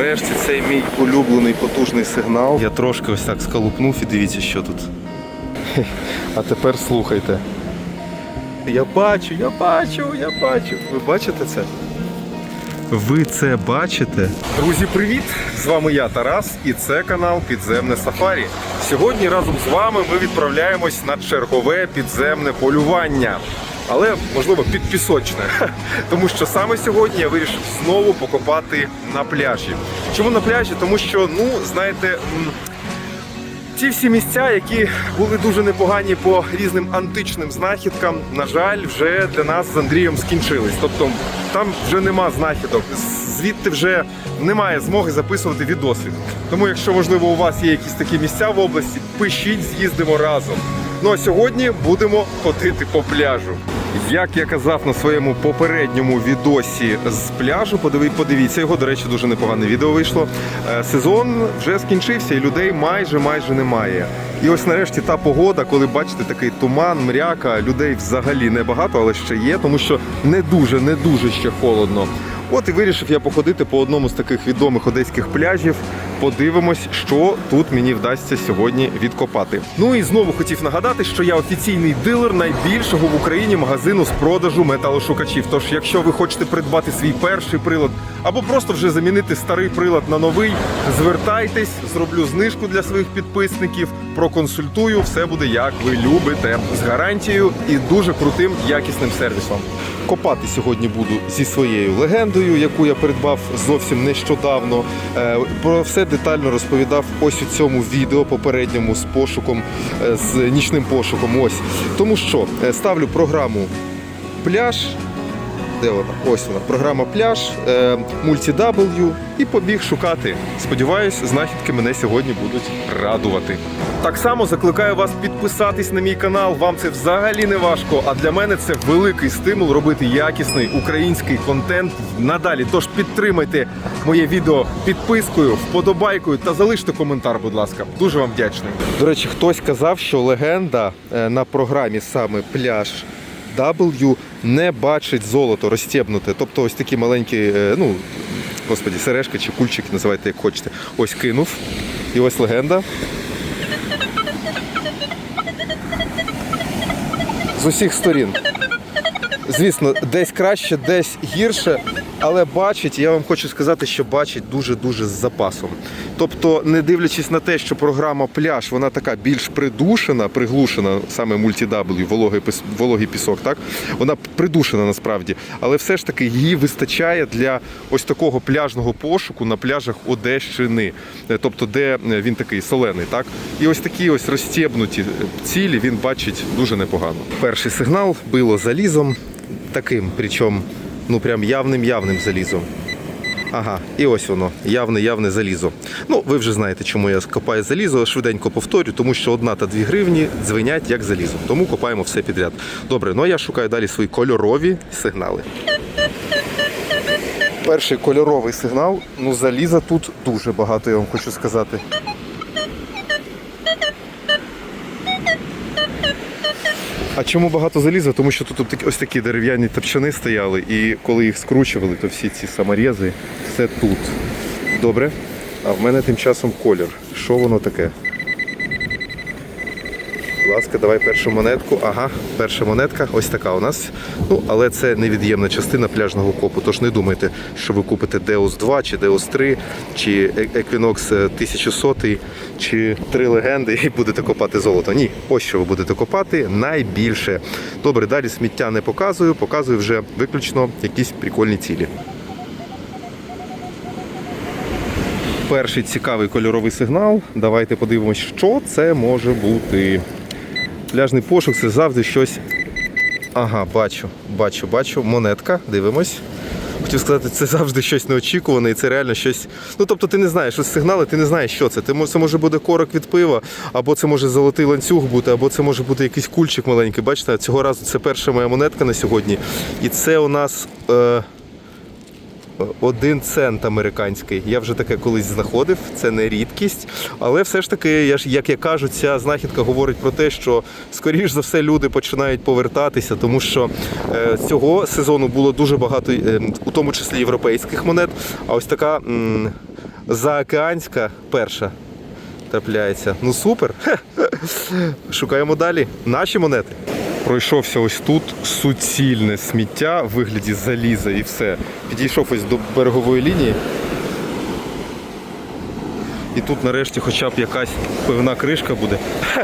Нарешті цей мій улюблений потужний сигнал. Я трошки ось так скалупнув і дивіться, що тут. А тепер слухайте. Я бачу, я бачу, я бачу. Ви бачите це? Ви це бачите? Друзі, привіт! З вами я, Тарас, і це канал Підземне Сафарі. Сьогодні разом з вами ми відправляємось на чергове підземне полювання. Але можливо підпісочне, тому що саме сьогодні я вирішив знову покопати на пляжі. Чому на пляжі? Тому що, ну знаєте, Ті всі місця, які були дуже непогані по різним античним знахідкам, на жаль, вже для нас з Андрієм скінчились. Тобто там вже нема знахідок, звідти вже немає змоги записувати відосик. Тому, якщо можливо у вас є якісь такі місця в області, пишіть, з'їздимо разом. Ну а сьогодні будемо ходити по пляжу. Як я казав на своєму попередньому відосі з пляжу, подивіться його. До речі, дуже непогане відео вийшло. Е, Сезон вже скінчився, і людей майже майже немає. І ось нарешті та погода, коли бачите такий туман, мряка, людей взагалі небагато, але ще є, тому що не дуже, не дуже ще холодно. От і вирішив я походити по одному з таких відомих одеських пляжів. Подивимось, що тут мені вдасться сьогодні відкопати. Ну і знову хотів нагадати, що я офіційний дилер найбільшого в Україні магазину з продажу металошукачів. Тож, якщо ви хочете придбати свій перший прилад або просто вже замінити старий прилад на новий, звертайтесь, зроблю знижку для своїх підписників, проконсультую. Все буде як ви любите, з гарантією і дуже крутим якісним сервісом. Копати сьогодні буду зі своєю легендою, яку я придбав зовсім нещодавно. Е, Про все детально розповідав ось у цьому відео попередньому з пошуком, е, з нічним пошуком. Ось тому, що е, ставлю програму пляж. Де вона? Ось вона. Програма пляж, е, Multi-W і побіг шукати. Сподіваюсь, знахідки мене сьогодні будуть радувати. Так само закликаю вас підписатись на мій канал. Вам це взагалі не важко. А для мене це великий стимул робити якісний український контент надалі. Тож підтримайте моє відео підпискою, вподобайкою та залиште коментар, будь ласка. Дуже вам вдячний. До речі, хтось казав, що легенда е, на програмі саме пляж. W не бачить золото розтєбнуте. Тобто ось такі маленькі, е, ну, господі, сережки чи кульчики, називайте як хочете. Ось кинув. І ось легенда. З усіх сторін. Звісно, десь краще, десь гірше, але бачить, я вам хочу сказати, що бачить дуже-дуже з запасом. Тобто, не дивлячись на те, що програма пляж, вона така більш придушена, приглушена, саме Multi-W, вологий, вологий пісок, так? Вона придушена насправді, але все ж таки її вистачає для ось такого пляжного пошуку на пляжах Одещини, Е, тобто, де е, він такий солений, так? І ось такі ось розстібнуті цілі він бачить дуже непогано. Перший сигнал било залізом, таким, причому ну прям явним-явним залізом. Ага, і ось воно, явне, явне залізо. Ну, ви вже знаєте, чому я копаю залізо. Швиденько повторю, тому що одна та дві гривні дзвенять як залізо. Тому копаємо все підряд. Добре, ну а я шукаю далі свої кольорові сигнали. Перший кольоровий сигнал. Ну, заліза тут дуже багато, я вам хочу сказати. А чому багато заліза? Тому що тут ось такі дерев'яні топчани стояли, і коли їх скручували, то всі ці саморези, все тут. Добре. А в мене тим часом колір. Що воно таке? Ласка, давай першу монетку. Ага, перша монетка, ось така у нас. Ну, але це невід'ємна частина пляжного копу. Тож не думайте, що ви купите Deus 2 чи Deus 3, чи Е- Equinox 1100, чи три легенди і будете копати золото. Ні, ось що ви будете копати найбільше. Добре, далі сміття не показую, показую вже виключно якісь прикольні цілі. Перший цікавий кольоровий сигнал. Давайте подивимось, що це може бути. Пляжний пошук це завжди щось. Ага, бачу, бачу, бачу. Монетка, дивимось. Хотів сказати, це завжди щось неочікуване, і це реально щось. Ну тобто ти не знаєш, ось сигнали, ти не знаєш, що це. Це може бути корок від пива, або це може золотий ланцюг бути, або це може бути якийсь кульчик маленький. Бачите, цього разу це перша моя монетка на сьогодні. І це у нас. Е... Один цент американський. Я вже таке колись знаходив, це не рідкість. Але все ж таки, я ж як я кажу, ця знахідка говорить про те, що скоріш за все люди починають повертатися, тому що е, цього сезону було дуже багато, е, у тому числі європейських монет. А ось така заокеанська перша трапляється. Ну супер. Шукаємо далі. Наші монети. Пройшовся ось тут суцільне сміття в вигляді заліза і все. Підійшов ось до берегової лінії. І тут нарешті хоча б якась певна кришка буде.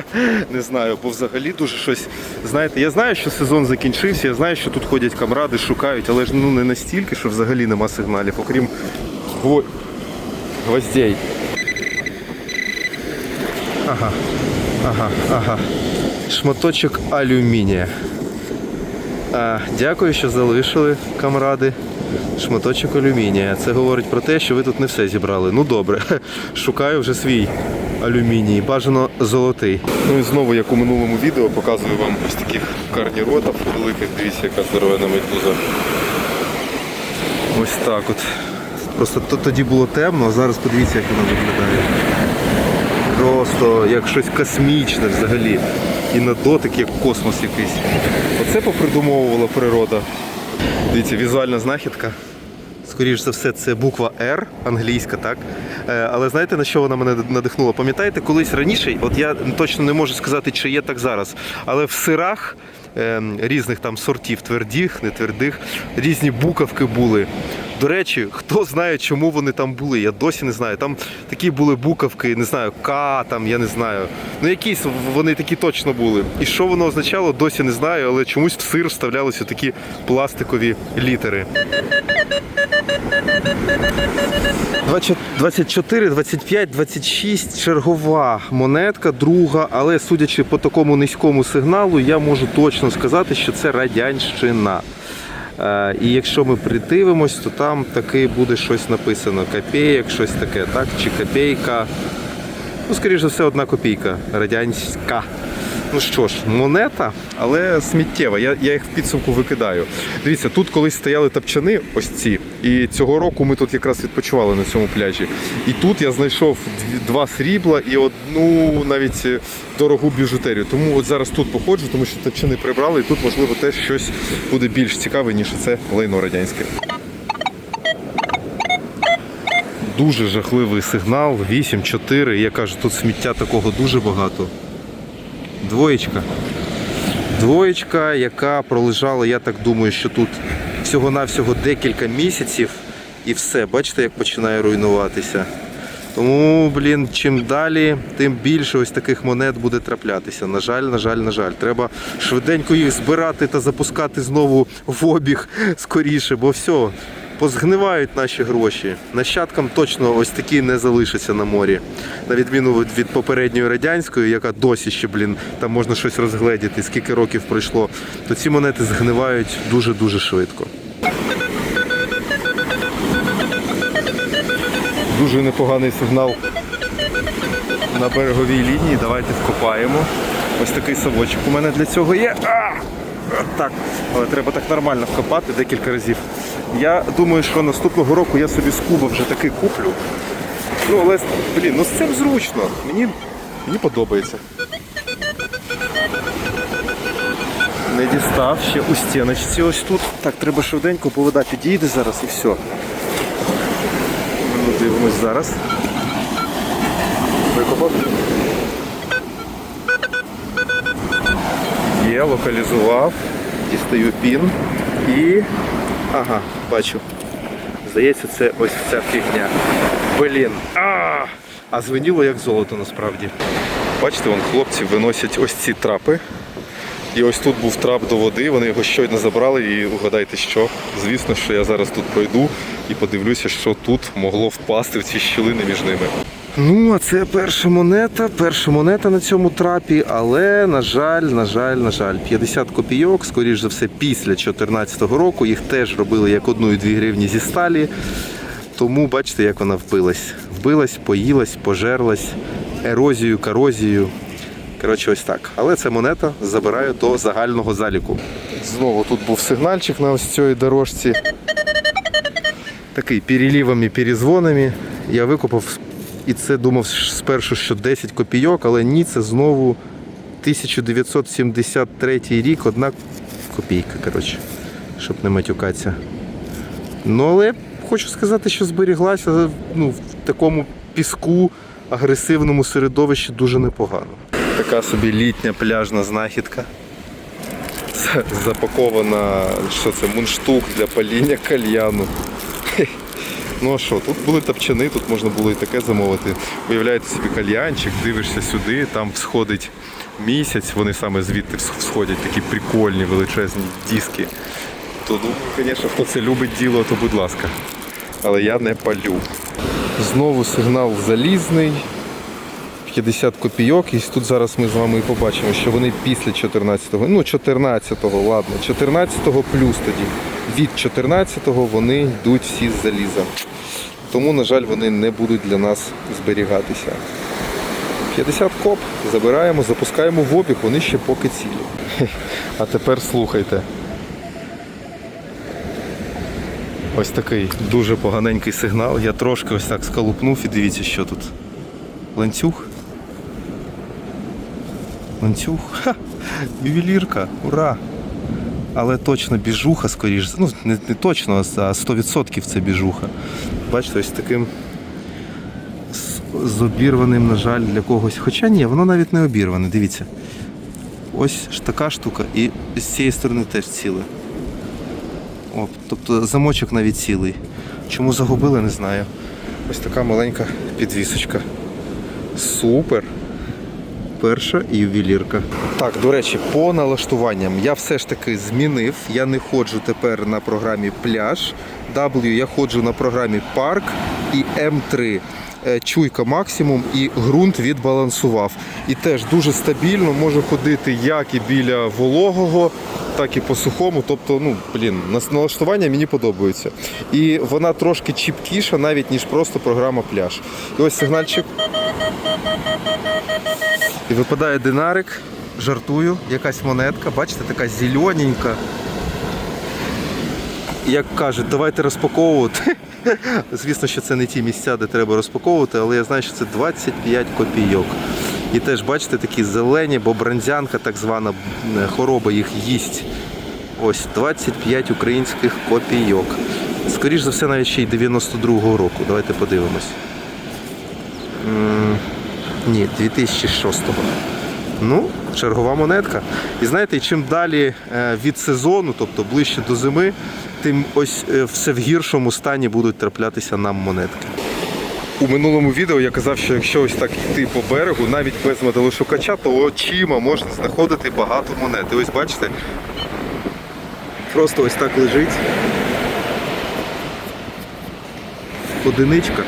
Не знаю, бо взагалі дуже щось. Знаєте, я знаю, що сезон закінчився, я знаю, що тут ходять камради, шукають, але ж ну не настільки, що взагалі нема сигналів, окрім гво... гвоздей. Ага, ага, ага. Шматочок алюмінія. А, дякую, що залишили камради. Шматочок алюмінія. Це говорить про те, що ви тут не все зібрали. Ну добре, шукаю вже свій алюміній. Бажано золотий. Ну і знову, як у минулому відео, показую вам ось таких карніротів великих. Дивіться, яка здоровена медуза. Ось так от. Просто тоді було темно, а зараз подивіться, як воно виглядає. Просто як щось космічне взагалі. І на дотик як космос якийсь. Оце попридумовувала природа. Дивіться, візуальна знахідка. Скоріше за все, це буква R, англійська, так? Е, Але знаєте, на що вона мене надихнула? Пам'ятаєте, колись раніше, от я точно не можу сказати, чи є так зараз, але в сирах е, різних там сортів, твердих, не твердих, різні буковки були. До речі, хто знає, чому вони там були, я досі не знаю. Там такі були буковки, не знаю, К, там, я не знаю. Ну якісь вони такі точно були. І що воно означало, досі не знаю, але чомусь в сир вставлялися такі пластикові літери. 24, 25, 26 чергова монетка, друга, але судячи по такому низькому сигналу, я можу точно сказати, що це радянщина. Е, І якщо ми придивимось, то там таки буде щось написано. Копеєк, щось таке, так? Чи копійка. Ну, скоріше все, одна копійка. Радянська. Ну що ж, монета, але сміттєва. Я, я їх в підсумку викидаю. Дивіться, тут колись стояли тапчани, ось ці. І цього року ми тут якраз відпочивали на цьому пляжі. І тут я знайшов два срібла і одну навіть е, дорогу біжутерію. Тому от зараз тут походжу, тому що тапчани прибрали, і тут можливо теж щось буде більш цікаве, ніж це лайно радянське. Дуже жахливий сигнал, 8-4. Я кажу, тут сміття такого дуже багато. Двоєчка. Двоєчка, яка пролежала, я так думаю, що тут всього-навсього декілька місяців і все, бачите, як починає руйнуватися. Тому, блін, чим далі, тим більше ось таких монет буде траплятися. На жаль, на жаль, на жаль. Треба швиденько їх збирати та запускати знову в обіг скоріше, бо все, позгнивають наші гроші. Нащадкам точно ось такі не залишаться на морі. На відміну від, попередньої радянської, яка досі ще, блін, там можна щось розгледіти, скільки років пройшло, то ці монети згнивають дуже-дуже швидко. Дуже непоганий сигнал на береговій лінії. Давайте вкопаємо. Ось такий совочок у мене для цього є. А! Так, але треба так нормально вкопати декілька разів. Я думаю, що наступного року я собі з куба вже такий куплю. Ну, але, блін, ну з цим зручно. Мені, мені подобається. Не дістав ще у стіночці ось тут. Так, треба швиденько, бо вода підійде зараз і все. Ну, дивимось зараз. Викопав. Є, локалізував. Дістаю пін. І. Ага, бачу. Здається, це ось ця фігня. Блін. А, а звеніло як золото насправді. Бачите, вон хлопці виносять ось ці трапи. І ось тут був трап до води, вони його щойно забрали і угадайте що. Звісно, що я зараз тут пройду і подивлюся, що тут могло впасти в ці щілини між ними. Ну, а це перша монета, перша монета на цьому трапі, але, на жаль, на жаль, на жаль, 50 копійок, скоріш за все, після 2014 року. Їх теж робили як одну і дві гривні зі сталі. Тому бачите, як вона вбилась. Вбилась, поїлась, пожерлась, ерозію, корозію. Коротше, ось так. Але це монета забираю до загального заліку. Знову тут був сигнальчик на ось цій дорожці. Такий перелівами, перезвонами. Я викопав і це думав спершу, що 10 копійок, але ні, це знову 1973 рік, одна копійка, коротше, щоб не матюкатися. Ну, але хочу сказати, що зберіглася ну, в такому піску, агресивному середовищі дуже непогано. Така собі літня пляжна знахідка. Запакована, що це, мундштук для паління кальяну. Ну а що, тут були тапчани, тут можна було і таке замовити. Уявляєте собі кальянчик, дивишся сюди, там всходить місяць, вони саме звідти всходять, такі прикольні величезні диски. То, ну, звісно, хто це любить діло, то будь ласка. Але я не палю. Знову сигнал залізний. 50 копійок, і тут зараз ми з вами і побачимо, що вони після 14-го, ну 14-го, ладно, 14-го плюс тоді. Від 14-го вони йдуть всі з заліза. Тому, на жаль, вони не будуть для нас зберігатися. 50 коп забираємо, запускаємо в обіг, вони ще поки цілі. А тепер слухайте. Ось такий дуже поганенький сигнал. Я трошки ось так скалупнув і дивіться, що тут. Ланцюг. Ланцюг. Ха! Ювелірка, ура! Але точно біжуха, скоріш. Ну, не, не точно, а 100% це біжуха. Бачите, ось таким з, обірваним, на жаль, для когось. Хоча ні, воно навіть не обірване, дивіться. Ось така штука, і з цієї сторони теж ціле. О, тобто замочок навіть цілий. Чому загубили, не знаю. Ось така маленька підвісочка. Супер. Перша ювелірка. Так, до речі, по налаштуванням я все ж таки змінив. Я не ходжу тепер на програмі пляж. W я ходжу на програмі парк і М3. Е, Чуйка максимум і ґрунт відбалансував. І теж дуже стабільно можу ходити як і біля вологого, так і по сухому. Тобто, ну блін, налаштування мені подобається. І вона трошки чіпкіша, навіть ніж просто програма пляж. І ось сигнальчик. І випадає динарик, жартую, якась монетка, бачите, така зелененька. Як кажуть, давайте розпаковувати. Звісно, що це не ті місця, де треба розпаковувати, але я знаю, що це 25 копійок. І теж, бачите, такі зелені, бо бронзянка, так звана е, хвороба їх їсть. Ось 25 українських копійок. Скоріш за все, навіть ще й 92-го року. Давайте подивимось. М, Ні, 2006-го. Ну, чергова монетка. І знаєте, чим далі е, від сезону, тобто ближче до зими, тим ось е, все в гіршому стані будуть траплятися нам монетки. У минулому відео я казав, що якщо ось так йти по берегу, навіть без металошукача, то очима можна знаходити багато монет. І ось бачите, просто ось так лежить. Одиничка.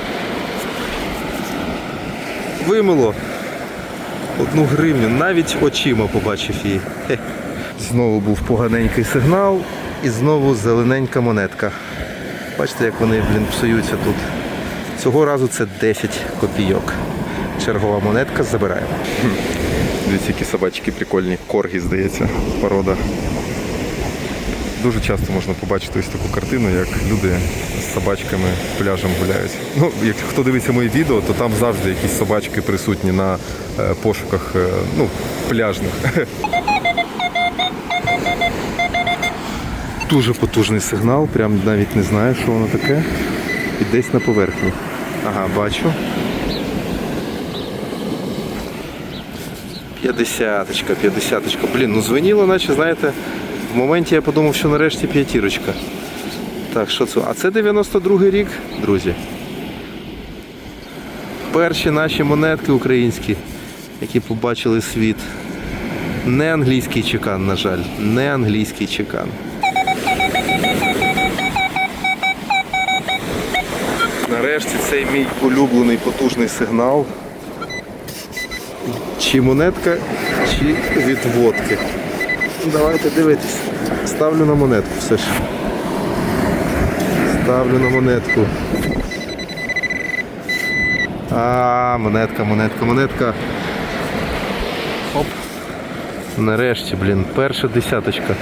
Вимило одну гривню, навіть очима побачив її. Хе. Знову був поганенький сигнал і знову зелененька монетка. Бачите, як вони, блін, псуються тут. Цього разу це 10 копійок. Чергова монетка забираємо. Дивіться, які собачки прикольні. Коргі, здається, порода. Дуже часто можна побачити ось таку картину, як люди з собачками пляжем гуляють. Ну, як хто дивиться мої відео, то там завжди якісь собачки присутні на е, пошуках е, ну, пляжних. Дуже потужний сигнал, прям навіть не знаю, що воно таке. І десь на поверхні. Ага, бачу. П'ятдесяточка, п'ятдесяточка. Блін, ну звеніло, наче, знаєте, в моменті я подумав, що нарешті п'ятірочка. Так, що це? А це 92-й рік, друзі. Перші наші монетки українські, які побачили світ. Не англійський чекан, на жаль. Не англійський чекан. Нарешті цей мій улюблений потужний сигнал. Чи монетка, чи від водки. Давайте дивитись. Ставлю на монетку все ж. Ставлю на монетку. А, монетка, монетка, монетка. Оп. Нарешті, блін, перша десяточка.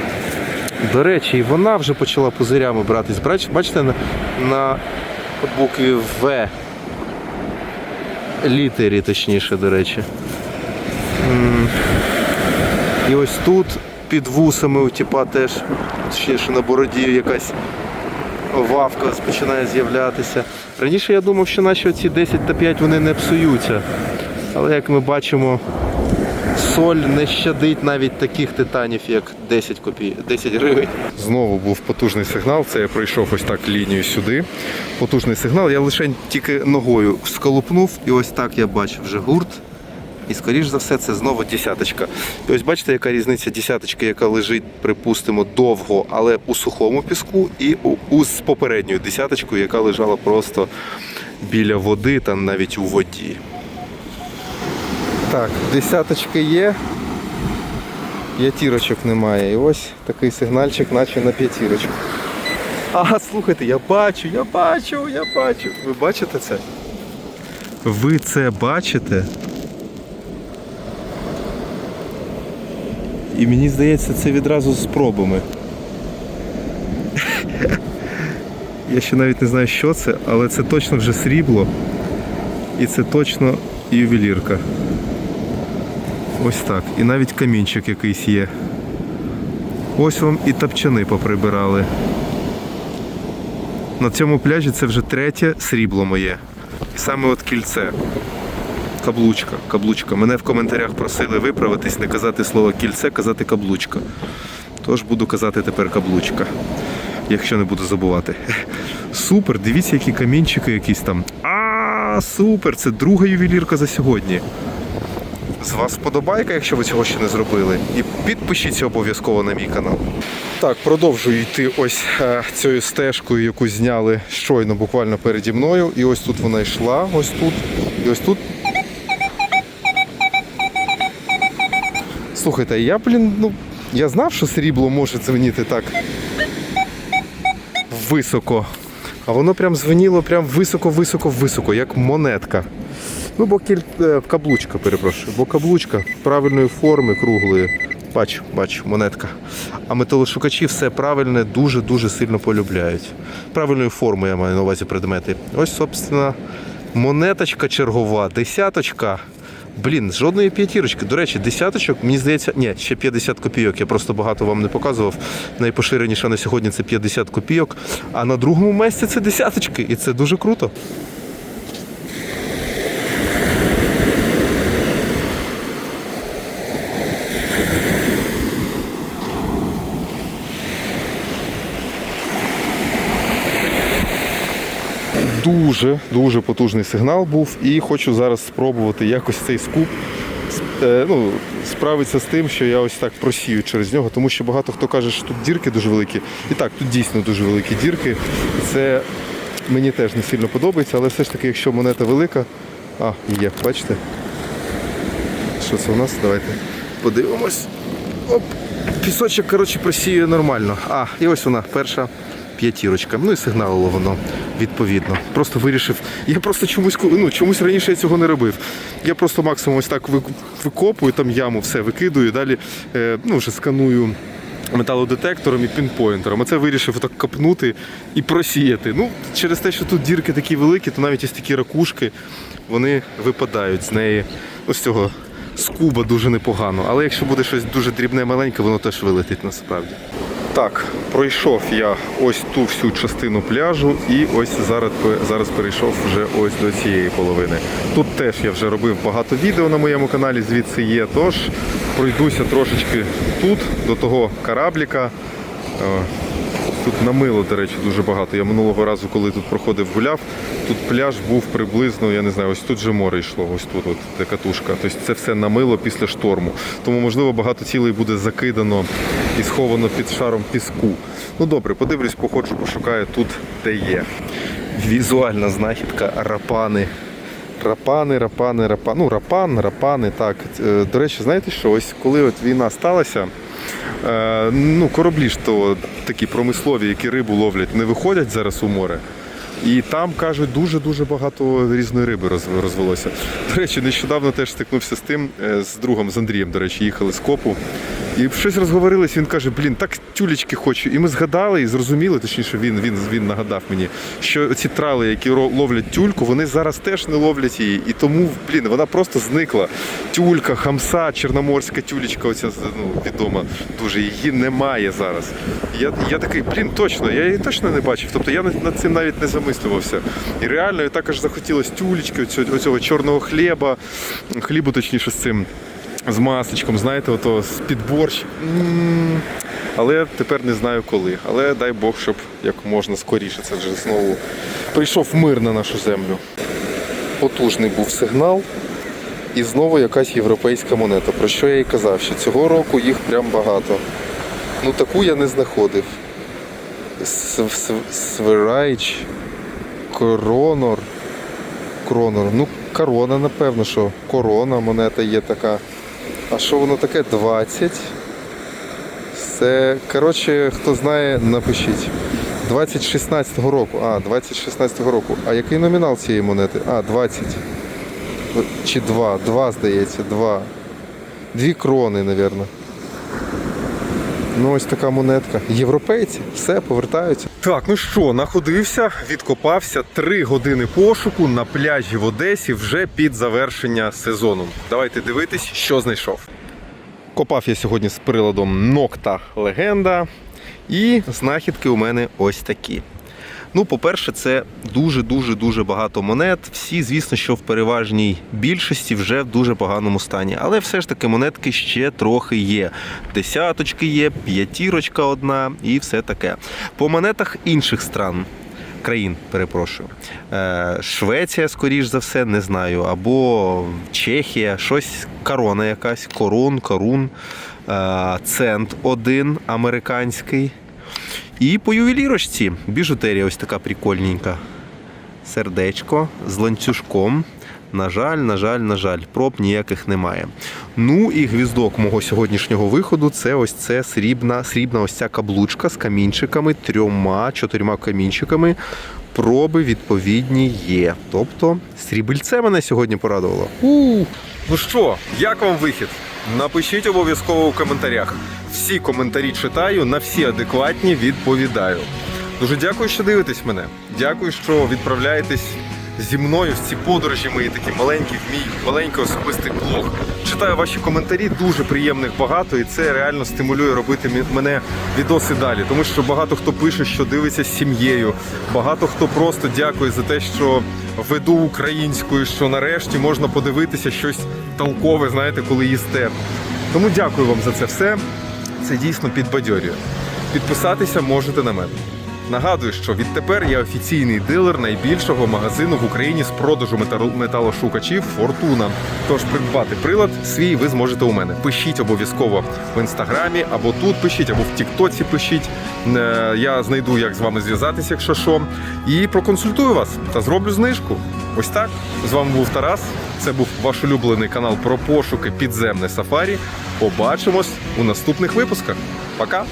До речі, і вона вже почала пузирями братись. Бач- Бачите, на, на букві В. Літері, точніше, до речі. І ось тут під вусами у тіпа теж, ще на бороді якась вавка починає з'являтися. Раніше я думав, що наші оці 10 та 5 вони не псуються. Але як ми бачимо, соль не щадить навіть таких титанів, як 10 копій, 10 гривень. Знову був потужний сигнал. Це я пройшов ось так лінію сюди. Потужний сигнал. Я лише тільки ногою сколупнув, і ось так я бачу вже гурт. І скоріш за все це знову десяточка. І ось бачите, яка різниця десяточки, яка лежить, припустимо, довго, але у сухому піску, і у, у з попередньою десяточкою, яка лежала просто біля води та навіть у воді. Так, десяточки є. П'ятірочок немає. І ось такий сигнальчик, наче на п'ятірочку. Ага, слухайте, я бачу, я бачу, я бачу. Ви бачите це? Ви це бачите? І мені здається, це відразу з пробами. Я ще навіть не знаю, що це, але це точно вже срібло. І це точно ювелірка. Ось так. І навіть камінчик якийсь є. Ось вам і тапчани поприбирали. На цьому пляжі це вже третє срібло моє. І саме от кільце. Каблучка, каблучка. Мене в коментарях просили виправитись, не казати слово кільце, казати каблучка. Тож буду казати тепер каблучка. Якщо не буду забувати. Супер, дивіться, які камінчики якісь там. А, супер! Це друга ювелірка за сьогодні. З вас вподобайка, якщо ви цього ще не зробили. І підпишіться обов'язково на мій канал. Так, продовжую йти ось е, цією стежкою, яку зняли щойно, буквально переді мною. І ось тут вона йшла, ось тут. І ось тут. Слухайте, я, блін, ну, я знав, що срібло може дзвеніти так високо. А воно прям дзвеніло прям високо-високо-високо, як монетка. Ну, бо кіль... е, каблучка, перепрошую, бо каблучка правильної форми, круглої. Бачу, бачу, монетка. А металошукачі все правильне дуже-дуже сильно полюбляють. Правильної форми я маю на увазі предмети. Ось, собственно, монеточка чергова, десяточка. Блін, жодної п'ятірочки. До речі, десяточок, мені здається, ні, ще 50 копійок. Я просто багато вам не показував. Найпоширеніша на сьогодні це 50 копійок. А на другому місці це десяточки. І це дуже круто. Дуже дуже потужний сигнал був, і хочу зараз спробувати якось цей скуп е, ну, справитися з тим, що я ось так просію через нього, тому що багато хто каже, що тут дірки дуже великі. І так, тут дійсно дуже великі дірки. Це мені теж не сильно подобається, але все ж таки, якщо монета велика, а, є, бачите? Що це у нас? Давайте подивимось. Оп, пісочок, коротше, просіює нормально. А, і ось вона, перша п'ятірочка. Ну і сигналило воно відповідно. Просто вирішив. Я просто чомусь ну, чомусь раніше я цього не робив. Я просто максимум ось так викопую там яму, все викидую, далі е, ну, вже сканую. Металодетектором і пінпойнтером. А це вирішив так копнути і просіяти. Ну, через те, що тут дірки такі великі, то навіть ось такі ракушки вони випадають з неї. Ось цього скуба дуже непогано. Але якщо буде щось дуже дрібне, маленьке, воно теж вилетить насправді. Так, пройшов я ось ту всю частину пляжу і ось зараз, зараз перейшов вже ось до цієї половини. Тут теж я вже робив багато відео на моєму каналі, звідси є. Тож пройдуся трошечки тут, до того корабліка. Тут намило, до речі, дуже багато. Я минулого разу, коли тут проходив, гуляв, тут пляж був приблизно, я не знаю, ось тут же море йшло, ось тут, от, де катушка. Тобто це все намило після шторму. Тому, можливо, багато цілей буде закидано і сховано під шаром піску. Ну добре, подивлюсь, походжу, пошукаю тут, де є. Візуальна знахідка рапани. Рапани, рапани, рапани. Ну, рапан, рапани, так. Е, До речі, знаєте що? Ось коли от війна сталася, ну, кораблі ж то такі промислові, які рибу ловлять, не виходять зараз у море. І там, кажуть, дуже-дуже багато різної риби розвелося. До речі, нещодавно теж стикнувся з тим, е, з другом, з Андрієм, до речі, їхали з копу. І щось розговорились, він каже, блін, так тюлечки хочу. І ми згадали і зрозуміли, точніше, він, він, він нагадав мені, що ці трали, які ловлять тюльку, вони зараз теж не ловлять її. І тому, блін, вона просто зникла. Тюлька, хамса, чорноморська тюлечка, оця ну, відома дуже, її немає зараз. Я, я такий, блін, точно, я її точно не бачив. Тобто я над цим навіть не замислювався. І реально і також захотілося тюлечки, оцього, оцього чорного хліба, хлібу, точніше, з цим з масочком, знаєте, ото з під борщ. Але тепер не знаю коли. Але дай Бог, щоб як можна скоріше це вже знову прийшов мир на нашу землю. Потужний був сигнал. І знову якась європейська монета. Про що я і казав, що цього року їх прям багато. Ну таку я не знаходив. Св- св- Свирайч, Коронор. Кронор. Ну, корона, напевно, що корона монета є така. А що воно таке? 20. Це, коротше, хто знає, напишіть. 2016 року. А, 2016 року. А який номінал цієї монети? А, 20. Чи 2. 2, здається, 2. Дві крони, напевно. Ну, ось така монетка. Європейці, все, повертаються. Так, ну що, находився, відкопався три години пошуку на пляжі в Одесі вже під завершення сезону. Давайте дивитись, що знайшов. Копав я сьогодні з приладом Нокта Легенда. І знахідки у мене ось такі. Ну, по-перше, це дуже-дуже дуже багато монет. Всі, звісно, що в переважній більшості вже в дуже поганому стані. Але все ж таки монетки ще трохи є. Десяточки є, п'ятірочка одна і все таке. По монетах інших стран. Країн, перепрошую. Е, Швеція, скоріш за все, не знаю. Або Чехія, щось корона якась, корун, корун, е, цент один американський. І по ювелірочці біжутерія ось така прикольненька. Сердечко з ланцюжком. На жаль, на жаль, на жаль, проб ніяких немає. Ну і гвіздок мого сьогоднішнього виходу це ось це срібна, срібна ось ця каблучка з камінчиками, трьома, чотирма камінчиками. Проби відповідні є. Тобто срібельце мене сьогодні порадувало. У, ну що, як вам вихід? Напишіть обов'язково у коментарях. Всі коментарі читаю, на всі адекватні відповідаю. Дуже дякую, що дивитесь мене. Дякую, що відправляєтесь зі мною в ці подорожі мої такі маленькі, в мій маленький особистий блог. Читаю ваші коментарі, дуже приємних багато, і це реально стимулює робити мене відоси далі. Тому що багато хто пише, що дивиться з сім'єю. Багато хто просто дякує за те, що веду українською, що нарешті можна подивитися щось толкове, знаєте, коли їсте. Тому дякую вам за це все. Це дійсно підбадьорює. Підписатися можете на мене. Нагадую, що відтепер я офіційний дилер найбільшого магазину в Україні з продажу метал- металошукачів Фортуна. Тож придбати прилад свій ви зможете у мене. Пишіть обов'язково в інстаграмі або тут пишіть, або в Тіктоці пишіть. Е, Я знайду, як з вами зв'язатися, якщо що. І проконсультую вас та зроблю знижку. Ось так. З вами був Тарас. Це був ваш улюблений канал про пошуки підземне сафарі. Побачимось у наступних випусках. Пока!